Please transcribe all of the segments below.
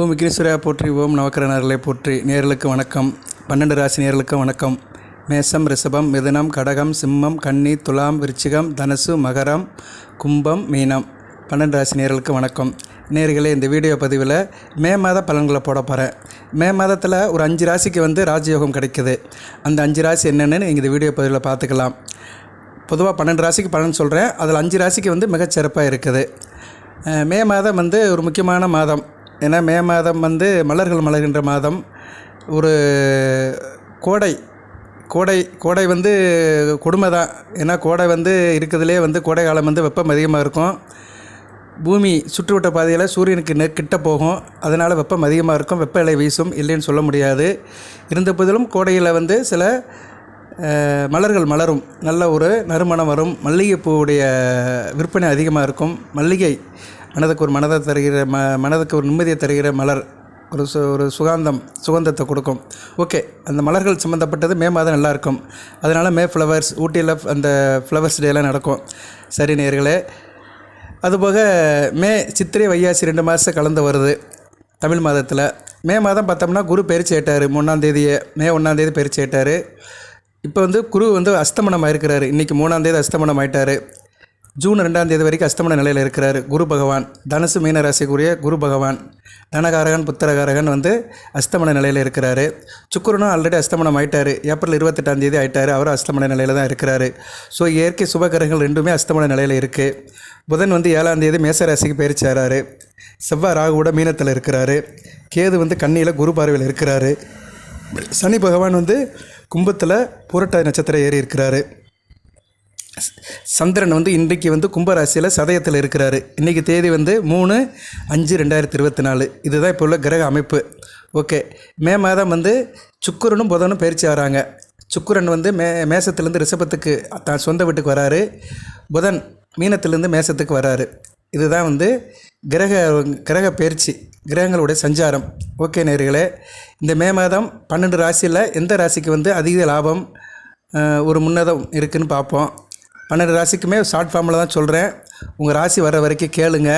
ஓம் விக்னேஸ்வரா போற்றி ஓம் நவக்கரனர்களை போற்றி. நேர்களுக்கு வணக்கம். பன்னெண்டு ராசி நேர்களுக்கு வணக்கம். மேசம் ரிஷபம் மிதுனம் கடகம் சிம்மம் கன்னி துலாம் விருச்சிகம் தனுசு மகரம் கும்பம் மீனம். பன்னெண்டு ராசி நேர்களுக்கு வணக்கம். நேர்களே இந்த வீடியோ பதிவில் மே மாத பலன்களை போட போகிறேன் மே மாதத்தில் ஒரு அஞ்சு ராசிக்கு வந்து ராஜயோகம் கிடைக்குது. அந்த அஞ்சு ராசி என்னென்னு நீங்கள் இந்த வீடியோ பதிவில் பார்த்துக்கலாம். பொதுவாக பன்னெண்டு ராசிக்கு பலன் சொல்கிறேன் அதில் அஞ்சு ராசிக்கு வந்து மிகச்சிறப்பாக இருக்குது. மே மாதம் வந்து ஒரு முக்கியமான மாதம். ஏன்னா மே மாதம் வந்து மலர்கள் மலர்கின்ற மாதம். ஒரு கோடை கோடை கோடை வந்து கொடுமை தான். ஏன்னா கோடை வந்து இருக்கிறதுலே வந்து கோடை காலம் வந்து வெப்பம் அதிகமாக இருக்கும். பூமி சுற்றுவட்ட பாதையில் சூரியனுக்கு நெ கிட்ட போகும். அதனால் வெப்பம் அதிகமாக இருக்கும். வெப்ப இலை வீசும். இல்லைன்னு சொல்ல முடியாது. இருந்த போதிலும் கோடையில் வந்து சில மலர்கள் மலரும். நல்ல ஒரு நறுமணம் வரும். மல்லிகைப்பூவுடைய விற்பனை அதிகமாக இருக்கும். மல்லிகை மனதுக்கு ஒரு மனதை தருகிற ம மனதுக்கு ஒரு நிம்மதியை தருகிற மலர் ஒரு சு ஒரு சுகாந்தம் சுகந்தத்தை கொடுக்கும். ஓகே அந்த மலர்கள் சம்மந்தப்பட்டது மே மாதம் நல்லாயிருக்கும். அதனால் மே ஃப்ளவர்ஸ் ஊட்டியில் அந்த ஃப்ளவர்ஸ் டேலாம் நடக்கும். சரி நேர்களே அதுபோக மே சித்திரை வையாசி ரெண்டு மாதம் கலந்து வருது தமிழ் மாதத்தில். மே மாதம் பார்த்தோம்னா குரு பயிற்சி ஏட்டார் மூணாந்தேதியே மே ஒன்றாந்தேதி பயிற்சி ஏட்டார் இப்போ வந்து குரு வந்து அஸ்தமனம் ஆயிருக்கிறாரு இன்றைக்கி மூணாந்தேதி அஸ்தமனம் ஆயிட்டார் ஜூன் ரெண்டாம் தேதி வரைக்கும் அஸ்தமன நிலையில் இருக்கிறார். குரு பகவான் தனுசு மீன ராசிக்குரிய குரு பகவான் தனகாரகன் புத்திரகாரகன் வந்து அஸ்தமன நிலையில் இருக்கிறாரு. சுக்குரனும் ஆல்ரெடி அஸ்தமனம் ஆயிட்டார். ஏப்ரல் இருபத்தெட்டாம் தேதி ஆயிட்டார். அவரும் அஸ்தமன நிலையில் தான் இருக்கிறாரு. ஸோ இயற்கை சுபகிரகங்கள் ரெண்டுமே அஸ்தமன நிலையில் இருக்குது புதன் வந்து ஏழாம் தேதி மேசராசிக்கு பயிற்சியாராரு செவ்வாய் ராகுவோட மீனத்தில் இருக்கிறாரு. கேது வந்து கன்னியில் குரு பார்வையில் இருக்கிறாரு. சனி பகவான் வந்து கும்பத்தில் புரட்டாதி நட்சத்திரம் ஏறி இருக்கிறாரு. சந்திரன் வந்து இன்றைக்கு வந்து கும்பராசியில் சதயத்தில் இருக்கிறாரு. இன்றைக்கி தேதி வந்து மூணு அஞ்சு ரெண்டாயிரத்தி இருபத்தி நாலு. இதுதான் இப்போ உள்ள கிரக அமைப்பு. ஓகே. மே மாதம் வந்து சுக்குரனும் புதனும் பயிற்சி ஆகிறாங்க சுக்குரன் வந்து மே மேசத்துலேருந்து ரிஷபத்துக்கு தான் சொந்த வீட்டுக்கு வராரு. புதன் மீனத்துலேருந்து மேசத்துக்கு வராரு. இதுதான் வந்து கிரக கிரக பயிற்சி கிரகங்களுடைய சஞ்சாரம். ஓகே நேர்களே. இந்த மே மாதம் பன்னெண்டு ராசியில் எந்த ராசிக்கு வந்து அதிக லாபம் ஒரு முன்னதம் இருக்குன்னு பார்ப்போம். பன்னெண்டு ராசிக்குமே ஷார்ட் ஃபார்மில் தான் சொல்கிறேன் உங்கள் ராசி வர வரைக்கும் கேளுங்க.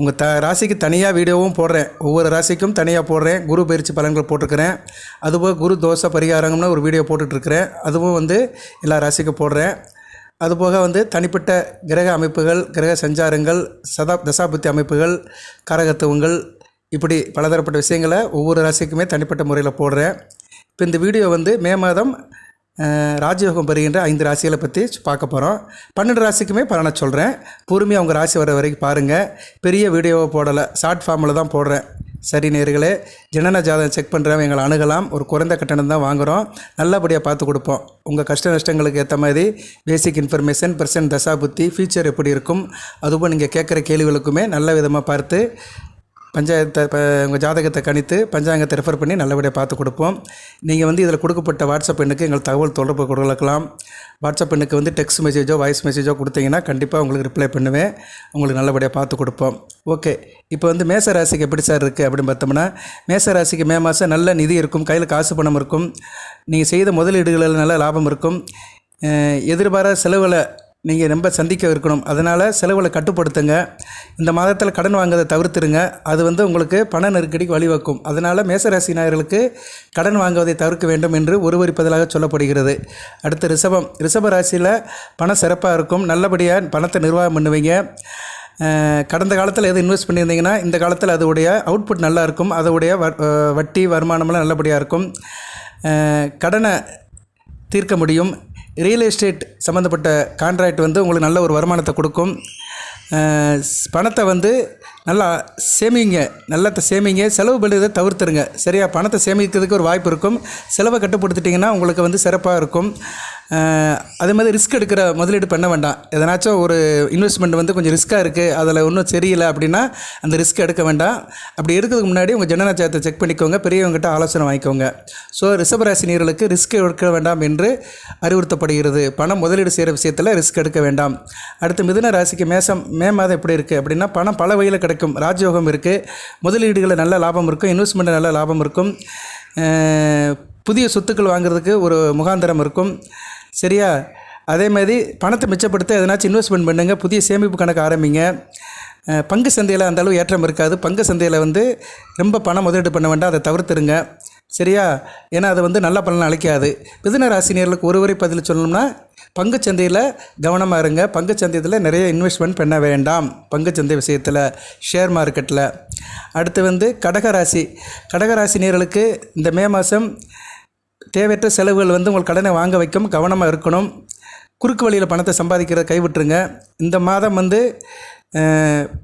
உங்கள் த ராசிக்கு தனியாக வீடியோவும் போடுறேன். ஒவ்வொரு ராசிக்கும் தனியாக போடுறேன். குரு பயிற்சி பலன்கள் போட்டிருக்கிறேன். அதுபோல் குரு தோசை பரிகாரங்கம்னு ஒரு வீடியோ போட்டுட்ருக்கிறேன். அதுவும் வந்து எல்லா ராசிக்கும் போடுறேன். அதுபோக வந்து தனிப்பட்ட கிரக அமைப்புகள் கிரக சஞ்சாரங்கள் சதா தசாபுத்தி அமைப்புகள் கரகத்துவங்கள் இப்படி பலதரப்பட்ட விஷயங்களை ஒவ்வொரு ராசிக்குமே தனிப்பட்ட முறையில் போடுறேன். இப்போ இந்த வீடியோ வந்து மே மாதம் ராஜயோகம் பெறுகின்ற ஐந்து ராசிகளை பற்றி பார்க்க போகிறோம் பன்னெண்டு ராசிக்குமே பலனை சொல்கிறேன் பொறுமையாக உங்கள் ராசி வர வரைக்கும் பாருங்கள் பெரிய வீடியோவை போடலை. ஷார்ட் ஃபார்மில் தான் போடுறேன். சரி நேர்களே ஜனன ஜாதகம் செக் பண்ணுறவங்க எங்களை அணுகலாம். ஒரு குறைந்த கட்டணம் தான் வாங்குகிறோம் நல்லபடியாக பார்த்து கொடுப்போம். உங்கள் கஷ்ட நஷ்டங்களுக்கு ஏற்ற மாதிரி பேசிக் இன்ஃபர்மேஷன் பர்சன்ட் தசா புத்தி ஃபியூச்சர் எப்படி இருக்கும்? அதுபோல் நீங்கள் கேட்குற கேள்விகளுக்குமே நல்ல விதமாக பார்த்து பஞ்சாயத்தை இப்போ உங்கள் ஜாதகத்தை கணித்து பஞ்சாங்கத்தை ரெஃபர் பண்ணி நல்லபடியாக பார்த்து கொடுப்போம். நீங்கள் வந்து இதில் கொடுக்கப்பட்ட வாட்ஸ்அப் எண்ணுக்கு எங்கள் தகவல் தொடர்பு கொடுக்கலாம். வாட்ஸ்அப் எண்ணுக்கு வந்து டெக்ஸ்ட் மெசேஜோ வாய்ஸ் மெசேஜோ கொடுத்தீங்கன்னா கண்டிப்பாக உங்களுக்கு ரிப்ளை பண்ணுவேன். உங்களுக்கு நல்லபடியாக பார்த்து கொடுப்போம். ஓகே இப்போ வந்து மேச ராசிக்கு எப்படி சார் இருக்குது அப்படின்னு பார்த்தோம்னா மேச ராசிக்கு மே மாதம் நல்ல நிதி இருக்கும் கையில் காசு பணம் இருக்கும். நீங்கள் செய்த முதலீடுகளில் நல்ல லாபம் இருக்கும். எதிர்பாராத செலவில் நீங்கள் ரொம்ப சந்திக்க இருக்கணும். அதனால் செலவுகளை கட்டுப்படுத்துங்க. இந்த மாதத்தில் கடன் வாங்குறதை தவிர்த்துருங்க. அது வந்து உங்களுக்கு பண நெருக்கடிக்கு வழிவகுக்கும். அதனால் மேசராசினியர்களுக்கு கடன் வாங்குவதை தவிர்க்க வேண்டும் என்று ஒருவரிப்பதாக சொல்லப்படுகிறது. அடுத்து ரிஷபம். ரிஷப ராசியில் பணம் சிறப்பாக இருக்கும். நல்லபடியாக பணத்தை நிர்வாகம் பண்ணுவீங்க. கடந்த காலத்தில் எது இன்வெஸ்ட் பண்ணியிருந்தீங்கன்னா இந்த காலத்தில் அதோடைய அவுட்புட் நல்லா இருக்கும். அதோடைய வ- வட்டி வருமானமெல்லாம் நல்லபடியாக இருக்கும். கடனை தீர்க்க முடியும். ரியல் எஸ்டேட் சம்மந்தப்பட்ட கான்ட்ராக்ட் வந்து உங்களுக்கு நல்ல ஒரு வருமானத்தை கொடுக்கும். ஸ்- பணத்தை வந்து நல்லா சேமிங்க. நல்லா சேமிங்க. செலவு பண்ணுறதை தவிர்த்துருங்க. சரியா? பணத்தை சேமிக்கிறதுக்கு ஒரு வாய்ப்பு இருக்கும். செலவை கட்டுப்படுத்திட்டிங்கன்னா உங்களுக்கு வந்து சிறப்பாக இருக்கும். அதே மாதிரி ரிஸ்க் எடுக்கிற முதலீடு பண்ண வேண்டாம். எதனாச்சும் ஒரு இன்வெஸ்ட்மெண்ட் வந்து கொஞ்சம் ரிஸ்க்காக இருக்குது அதில் ஒன்றும் சரியில்லை அப்படின்னா அந்த ரிஸ்க் எடுக்க வேண்டாம். அப்படி எடுக்கிறதுக்கு முன்னாடி உங்கள் ஜனநாயகத்தை செக் பண்ணிக்கோங்க பெரியவங்ககிட்ட ஆலோசனை வாங்கிக்கோங்க. ஸோ ரிஷபராசினியர்களுக்கு ரிஸ்க் எடுக்க வேண்டாம் என்று அறிவுறுத்தப்படுகிறது. பணம் முதலீடு செய்கிற விஷயத்தில் ரிஸ்க் எடுக்க வேண்டாம். அடுத்து மிதுன ராசிக்கு மேசம் மே மாதம் எப்படி இருக்குது அப்படின்னா பணம் பல வகையில் கிடைக்கும். ராஜயோகம் இருக்குது முதலீடுகளில் நல்ல லாபம் இருக்கும் இன்வெஸ்ட்மெண்ட் நல்ல லாபம் இருக்கும். புதிய சொத்துக்கள் வாங்குறதுக்கு ஒரு முகாந்திரம் இருக்கும். சரியா? அதே மாதிரி பணத்தை மிச்சப்படுத்த எதனாச்சும் இன்வெஸ்ட்மெண்ட் பண்ணுங்கள் புதிய சேமிப்பு கணக்கு ஆரம்பிங்க. பங்கு சந்தையில் அந்த அளவு ஏற்றம் இருக்காது. பங்கு சந்தையில் வந்து ரொம்ப பணம் முதலீடு பண்ண வேண்டாம் அதை தவிர்த்துருங்க. சரியா? ஏன்னா அது வந்து நல்ல பலன் அழைக்காது மிதுன ராசினியர்களுக்கு ஒரு பதில் சொல்லணும்னா பங்குச்சந்தையில் கவனமாக இருங்க. பங்குச்சந்தையில் நிறைய இன்வெஸ்ட்மெண்ட் பண்ண வேண்டாம். பங்குச்சந்தை விஷயத்தில் ஷேர் மார்க்கெட்டில் அடுத்து வந்து கடகராசி கடகராசினியர்களுக்கு இந்த மே மாதம் தேவையற்ற செலவுகள் வந்து உங்கள் கடனை வாங்க வைக்கும் கவனமாக இருக்கணும். குறுக்கு வழியில் பணத்தை சம்பாதிக்கிறத கைவிட்டுருங்க. இந்த மாதம் வந்து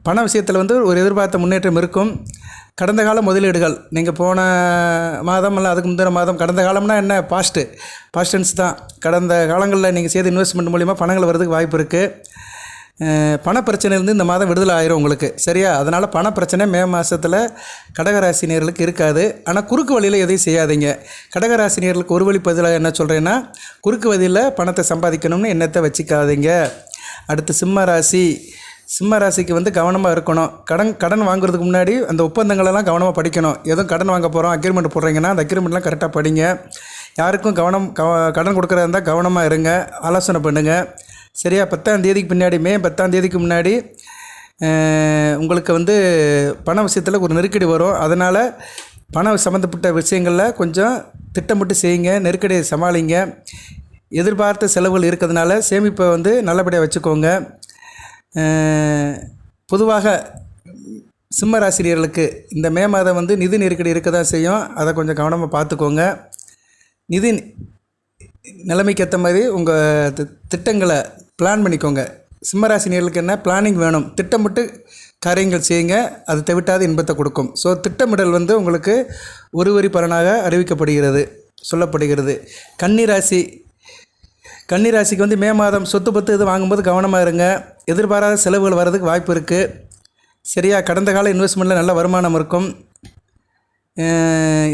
பண விஷயத்தில் வந்து ஒரு எதிர்பார்த்த முன்னேற்றம் இருக்கும். கடந்த கால முதலீடுகள் நீங்கள் போன மாதம் இல்லை அதுக்கு முந்தின மாதம் கடந்த காலம்னா என்ன? பாஸ்ட்டு பாஸ்டன்ஸ் தான். கடந்த காலங்களில் நீங்கள் செய்த இன்வெஸ்ட்மெண்ட் மூலிமா பணங்கள் வரதுக்கு வாய்ப்பு இருக்குது பண பிரச்சனையிலேருந்து இந்த மாதம் விடுதலை ஆயிரும் உங்களுக்கு. சரியா? அதனால் பண பிரச்சனை மே மாதத்தில் கடகராசினியர்களுக்கு இருக்காது. ஆனால் குறுக்கு வழியில் எதையும் செய்யாதீங்க. கடகராசினியர்களுக்கு ஒரு வழி பதிலாக என்ன சொல்கிறேன்னா குறுக்கு வழியில் பணத்தை சம்பாதிக்கணும்னு எண்ணத்தை வச்சுக்காதீங்க. அடுத்து சிம்ம ராசி. சிம்ம ராசிக்கு வந்து கவனமாக இருக்கணும். கடன் கடன் வாங்குறதுக்கு முன்னாடி அந்த ஒப்பந்தங்களெல்லாம் கவனமாக படிக்கணும். எதுவும் கடன் வாங்க போகிறோம் அக்ரிமெண்ட் போடுறீங்கன்னா அந்த அக்ரிமெண்ட்லாம் கரெக்டாக படிங்க. யாருக்கும் கவனம் கவ கடன் கொடுக்குறதா இருந்தால் கவனமாக இருங்க. ஆலோசனை பண்ணுங்கள் சரியா? பத்தாம் தேதிக்கு பின்னாடி மே பத்தாம் தேதிக்கு முன்னாடி உங்களுக்கு வந்து பண விஷயத்தில் ஒரு நெருக்கடி வரும். அதனால் பணம் சம்மந்தப்பட்ட விஷயங்களில் கொஞ்சம் திட்டமிட்டு செய்யுங்க நெருக்கடியை சமாளிங்க. எதிர்பார்த்த செலவுகள் இருக்கிறதுனால சேமிப்பை வந்து நல்லபடியாக வச்சுக்கோங்க. பொதுவாக சிம்மராசிரியர்களுக்கு இந்த மே மாதம் வந்து நிதி நெருக்கடி இருக்க தான் செய்யும். அதை கொஞ்சம் கவனமாக பார்த்துக்கோங்க. நிதி நிலைமைக்கு ஏற்ற மாதிரி உங்கள் திட்டங்களை பிளான் பண்ணிக்கோங்க. சிம்மராசினியர்களுக்கு என்ன? பிளானிங் வேணும். திட்டமிட்டு காரியங்கள் செய்யுங்க. அது தவிட்டாத இன்பத்தை கொடுக்கும். ஸோ திட்டமிடல் வந்து உங்களுக்கு ஒரு வரி பலனாக அறிவிக்கப்படுகிறது. சொல்லப்படுகிறது. கன்னிராசி கன்னிராசிக்கு வந்து மே மாதம் சொத்து பத்து இது வாங்கும்போது கவனமாக இருங்க. எதிர்பாராத செலவுகள் வர்றதுக்கு வாய்ப்பு இருக்குது சரியா? கடந்த கால இன்வெஸ்ட்மெண்ட்டில் நல்ல வருமானம் இருக்கும்.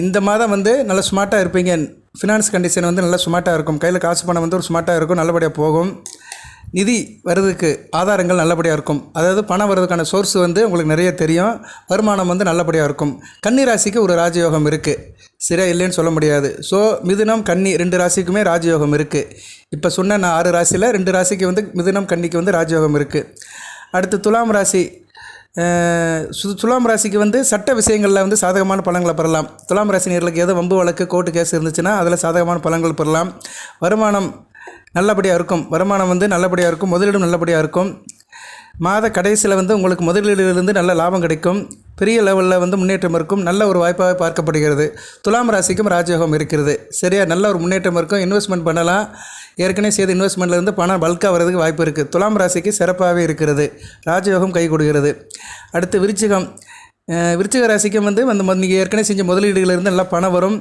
இந்த மாதம் வந்து நல்ல ஸ்மார்ட்டாக இருப்பீங்க. ஃபினான்ஸ் கண்டிஷன் வந்து நல்லா ஸ்மார்ட்டாக இருக்கும். கையில் காசு பணம் வந்து ஒரு ஸ்மார்ட்டாக இருக்கும். நல்லபடியாக போகும். நிதி வர்றதுக்கு ஆதாரங்கள் நல்லபடியாக இருக்கும். அதாவது பணம் வர்றதுக்கான சோர்ஸ் வந்து உங்களுக்கு நிறைய தெரியும். வருமானம் வந்து நல்லபடியாக இருக்கும். கன்னி ராசிக்கு ஒரு ராஜயோகம் இருக்குது சரியா இல்லைன்னு சொல்ல முடியாது. ஸோ மிதுனம் கன்னி ரெண்டு ராசிக்குமே ராஜயோகம் இருக்குது இப்போ சொன்ன நான் ஆறு ராசியில் ரெண்டு ராசிக்கு வந்து மிதுனம் கன்னிக்கு வந்து ராஜயோகம் இருக்குது அடுத்து துலாம் ராசி. சு- துலாம் ராசிக்கு வந்து சட்ட விஷயங்களில் வந்து சாதகமான பழங்களை பெறலாம். துலாம் ராசி நேர்களுக்கு ஏதோ வம்பு வழக்கு கோர்ட்டு கேஸ் இருந்துச்சுன்னா அதில் சாதகமான பலன்கள் பெறலாம். வருமானம் நல்லபடியாக இருக்கும். வருமானம் வந்து நல்லபடியாக இருக்கும். முதலீடும் நல்லபடியாக இருக்கும். மாத கடைசியில் வந்து உங்களுக்கு முதலீடுலேருந்து நல்ல லாபம் கிடைக்கும். பெரிய லெவலில் வந்து முன்னேற்றம் இருக்கும். நல்ல ஒரு வாய்ப்பாக பார்க்கப்படுகிறது. துலாம் ராசிக்கும் ராஜயோகம் இருக்கிறது. சரியா? நல்ல ஒரு முன்னேற்றம் இருக்கும். இன்வெஸ்ட்மெண்ட் பண்ணலாம். ஏற்கனவே செய்த இன்வெஸ்ட்மெண்ட்லேருந்து பணம் பல்காக வரதுக்கு வாய்ப்பு இருக்குது துலாம் ராசிக்கு சிறப்பாகவே இருக்கிறது. ராஜயோகம் கை கொடுக்கிறது. அடுத்து விருச்சிகம். விருச்சிக ராசிக்கும் வந்து அந்த நீங்கள் ஏற்கனவே செஞ்ச முதலீடுகளிலிருந்து நல்லா பணம் வரும்.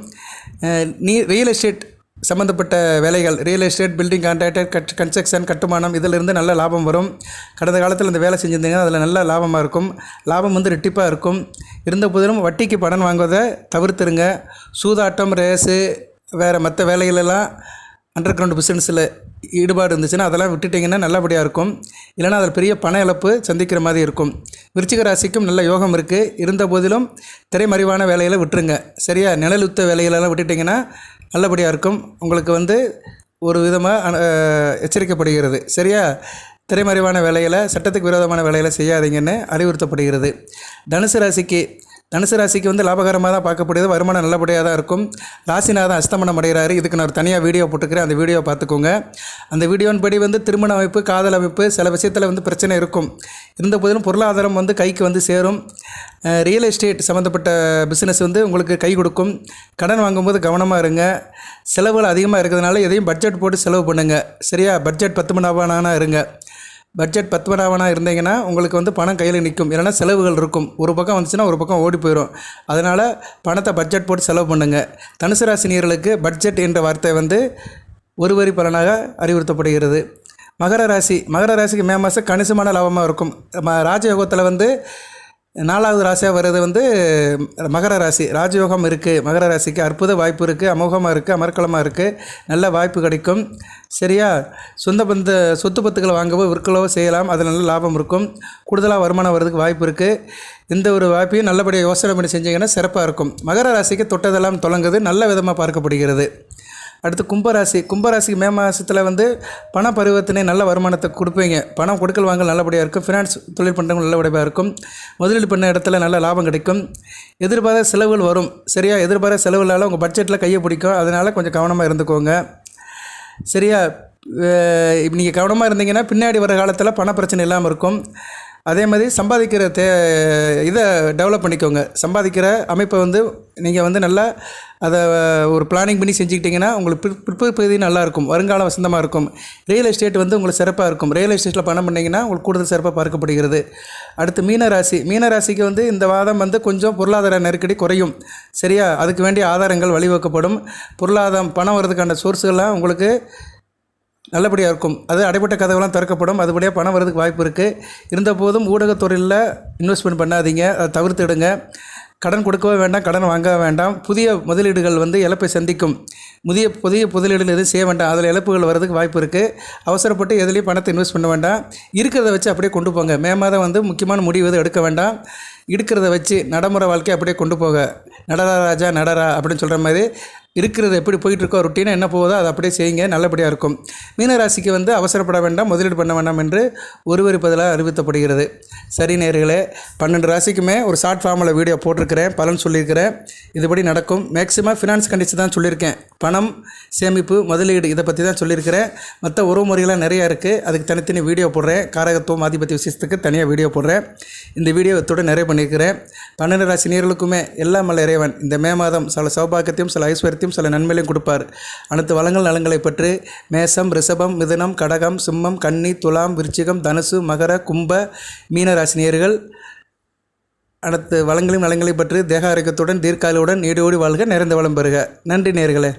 நீ ரியல் எஸ்டேட் சம்மந்தப்பட்ட வேலைகள் real estate building contractor cut construction கட்டுமானம் இதிலிருந்து நல்ல லாபம் வரும். கடந்த காலத்தில் இந்த வேலை செஞ்சுருந்தீங்கன்னா அதில் நல்ல லாபமாக இருக்கும். லாபம் வந்து ரெட்டிப்பாக இருக்கும். இருந்த போதிலும் வட்டிக்கு பணம் வாங்குவதை தவிர்த்துருங்க. சூதாட்டம் ரேஸு வேறு மற்ற வேலைகளெல்லாம் அண்டர் கிரவுண்ட் பிஸ்னஸில் ஈடுபாடு இருந்துச்சுன்னா அதெல்லாம் விட்டுட்டிங்கன்னா நல்லபடியாக இருக்கும். இல்லைன்னா அதில் பெரிய பண இழப்பு சந்திக்கிற மாதிரி இருக்கும். விருச்சிக ராசிக்கும் நல்ல யோகம் இருக்குது இருந்த போதிலும் திரைமறைவான வேலையில் விட்டுருங்க. சரியா நிழலுத்த வேலைகளெல்லாம் விட்டுட்டிங்கன்னா நல்லபடியாக இருக்கும். உங்களுக்கு வந்து ஒரு விதமாக எச்சரிக்கப்படுகிறது. சரியா? திரைமறைவான வேலைகளை சட்டத்துக்கு விரோதமான வேலைகளை செய்யாதீங்கன்னு அறிவுறுத்தப்படுகிறது. தனுசு ராசிக்கு தனுசு ராசிக்கு வந்து லாபகரமாக தான் பார்க்கப்படுது வருமானம் நல்லபடியாக தான் இருக்கும். ராசிநாதன் அஸ்தமனம் அடைகிறாரு. இதுக்கு நான் ஒரு தனியாக வீடியோ போட்டுக்கிறேன். அந்த வீடியோ பார்த்துக்கோங்க. அந்த வீடியோன் படி வந்து திருமண அமைப்பு காதல் அமைப்பு சில விஷயத்தில் வந்து பிரச்சனை இருக்கும். இருந்த போதிலும் பொருளாதாரம் வந்து கைக்கு வந்து சேரும். ரியல் எஸ்டேட் சம்மந்தப்பட்ட பிஸ்னஸ் வந்து உங்களுக்கு கை கொடுக்கும். கடன் வாங்கும்போது கவனமாக இருங்க. செலவுகள் அதிகமாக இருக்கிறதுனால எதையும் பட்ஜெட் போட்டு செலவு பண்ணுங்கள் சரியா? பட்ஜெட் பத்து மணி இருங்க. பட்ஜெட் பத்மநாபனாக இருந்தீங்கன்னா உங்களுக்கு வந்து பணம் கையில் நிற்கும் இல்லைன்னா செலவுகள் இருக்கும். ஒரு பக்கம் வந்துச்சுன்னா ஒரு பக்கம் ஓடி போயிடும் அதனால் பணத்தை பட்ஜெட் போட்டு செலவு பண்ணுங்கள் தனுசு ராசினியர்களுக்கு பட்ஜெட் என்ற வார்த்தை வந்து ஒரு வரி பலனாக அறிவுறுத்தப்படுகிறது. மகர ராசி. மகர ராசிக்கு மே மாதம் கணிசமான லாபமாக இருக்கும். ராஜயோகத்தில் வந்து நாலாவது ராசியாக வர்றது வந்து மகர ராசி. ராஜயோகம் இருக்குது மகர ராசிக்கு அற்புத வாய்ப்பு இருக்குது அமோகமாக இருக்குது அமர்க்கலமாக இருக்குது நல்ல வாய்ப்பு கிடைக்கும். சரியா? சொந்த பந்த சொத்து பத்துக்களை வாங்கவோ விற்கலோ செய்யலாம். அதில் நல்ல லாபம் இருக்கும். கூடுதலாக வருமானம் வர்றதுக்கு வாய்ப்பு இருக்குது இந்த ஒரு வாய்ப்பையும் நல்லபடியாக யோசனை பண்ணி செஞ்சீங்கன்னா சிறப்பாக இருக்கும். மகர ராசிக்கு தொட்டதெல்லாம் தொடங்குது. நல்ல விதமாக பார்க்கப்படுகிறது. அடுத்து கும்பராசி. கும்பராசிக்கு மே மாதத்தில் வந்து பண பரிவர்த்தனை நல்ல வருமானத்தை கொடுப்பீங்க. பணம் கொடுக்கல் வாங்கல் நல்லபடியாக இருக்கும். ஃபினான்ஸ் தொழில் பண்ணுறவங்க நல்லபடியாக இருக்கும். முதலீடு பண்ண இடத்துல நல்ல லாபம் கிடைக்கும். எதிர்பாராத செலவுகள் வரும். சரியா? எதிர்பாராத செலவுகளால் உங்கள் பட்ஜெட்டில் கையை பிடிக்கும். அதனால் கொஞ்சம் கவனமாக இருந்துக்கோங்க. சரியா? இப்போ நீங்கள் கவனமாக இருந்தீங்கன்னா பின்னாடி வர காலத்தில் பண பிரச்சனை இல்லாமல் இருக்கும். அதே மாதிரி சம்பாதிக்கிற தே இதை டெவலப் பண்ணிக்கோங்க. சம்பாதிக்கிற அமைப்பை வந்து நீங்கள் வந்து நல்லா அதை ஒரு பிளானிங் பண்ணி செஞ்சுக்கிட்டிங்கன்னா உங்களுக்கு பிற் பிற்பகுதி நல்லாயிருக்கும் வருங்கால வருங்காலம் வசந்தமாக இருக்கும். ரியல் எஸ்டேட் வந்து உங்களுக்கு சிறப்பாக இருக்கும். ரியல் எஸ்டேட்டில் பணம் பண்ணிங்கன்னா உங்களுக்கு கூடுதல் சிறப்பாக பார்க்கப்படுகிறது. அடுத்து மீனராசி. மீனராசிக்கு வந்து இந்த வாதம் வந்து கொஞ்சம் பொருளாதார நெருக்கடி குறையும். சரியா? அதுக்கு வேண்டிய ஆதாரங்கள் வழிவகுக்கப்படும். பொருளாதாரம் பணம் வர்றதுக்கான சோர்ஸுகள்லாம் உங்களுக்கு நல்லபடியாக இருக்கும். அது அடைப்பட்ட கதவுலாம் திறக்கப்படும். அதுபடியாக பணம் வரதுக்கு வாய்ப்பு இருக்குது இருந்த போதும் ஊடகத்துறையில் இன்வெஸ்ட்மெண்ட் பண்ணாதீங்க. அதை தவிர்த்துடுங்க. கடன் கொடுக்கவே வேண்டாம் கடன் வாங்க வேண்டாம். புதிய முதலீடுகள் வந்து இழப்பை சந்திக்கும். புதிய புதிய முதலீடுகள் எதுவும் செய்ய வேண்டாம். அதில் இழப்புகள் வரதுக்கு வாய்ப்பு இருக்குது அவசரப்பட்டு எதுலேயும் பணத்தை இன்வெஸ்ட் பண்ண வேண்டாம். இருக்கிறத வச்சு அப்படியே கொண்டு போங்க. மே மாதம் வந்து முக்கியமான முடிவு எதுவும் எடுக்க வேண்டாம். இருக்கிறத வச்சு நடைமுறை வாழ்க்கையை அப்படியே கொண்டு போக நடரா ராஜா நடரா அப்படின்னு சொல்கிற மாதிரி இருக்கிறது எப்படி போயிட்டுருக்கோ ரொட்டீனாக என்ன போகுதோ அதை அப்படியே செய்யுங்க நல்லபடியாக இருக்கும். மீனராசிக்கு வந்து அவசரப்பட வேண்டாம் முதலீடு பண்ண வேண்டாம் என்று ஒருவருப்பதிலாக அறிவித்தப்படுகிறது சரி நேர்களே பன்னெண்டு ராசிக்குமே ஒரு ஷார்ட் ஃபார்மில் வீடியோ போட்டிருக்கிறேன் பலன் சொல்லியிருக்கிறேன். இதுபடி நடக்கும். மேக்ஸிமம் ஃபினான்ஸ் கண்டிஷன் தான் சொல்லியிருக்கேன். பணம் சேமிப்பு முதலீடு இதை பற்றி தான் சொல்லியிருக்கிறேன். மற்ற உறவு முறைகளாக நிறையா இருக்குது அதுக்கு தனித்தனி வீடியோ போடுறேன். காரகத்துவம் ஆதிபத்திய விசேஷத்துக்கு தனியாக வீடியோ போடுறேன். இந்த வீடியோ இத்தோடு நிறைய பண்ணியிருக்கிறேன். பன்னெண்டு ராசி நேர்களுக்குமே எல்லாம் மலை இறைவன். இந்த மே மாதம் சில சௌபாக்கியத்தையும் சில ஐஸ்வர்யத்தையும் சில நன்மைகளையும் கொடுப்பார். அனைத்து வளங்கள் நலங்களை பற்றி மேசம் ரிஷபம் மிதனம் கடகம் சிம்மம் கன்னி துலாம் விருச்சிகம் தனுசு மகர கும்ப மீனராசினியர்கள் அனைத்து வளங்களையும் நலங்களை பற்றி தேக ஆரோக்கியத்துடன் தீர்க்காலுடன் நீடோடி வாழ்க நிறைந்த வளம் பெறுக. நன்றி நேர்களே.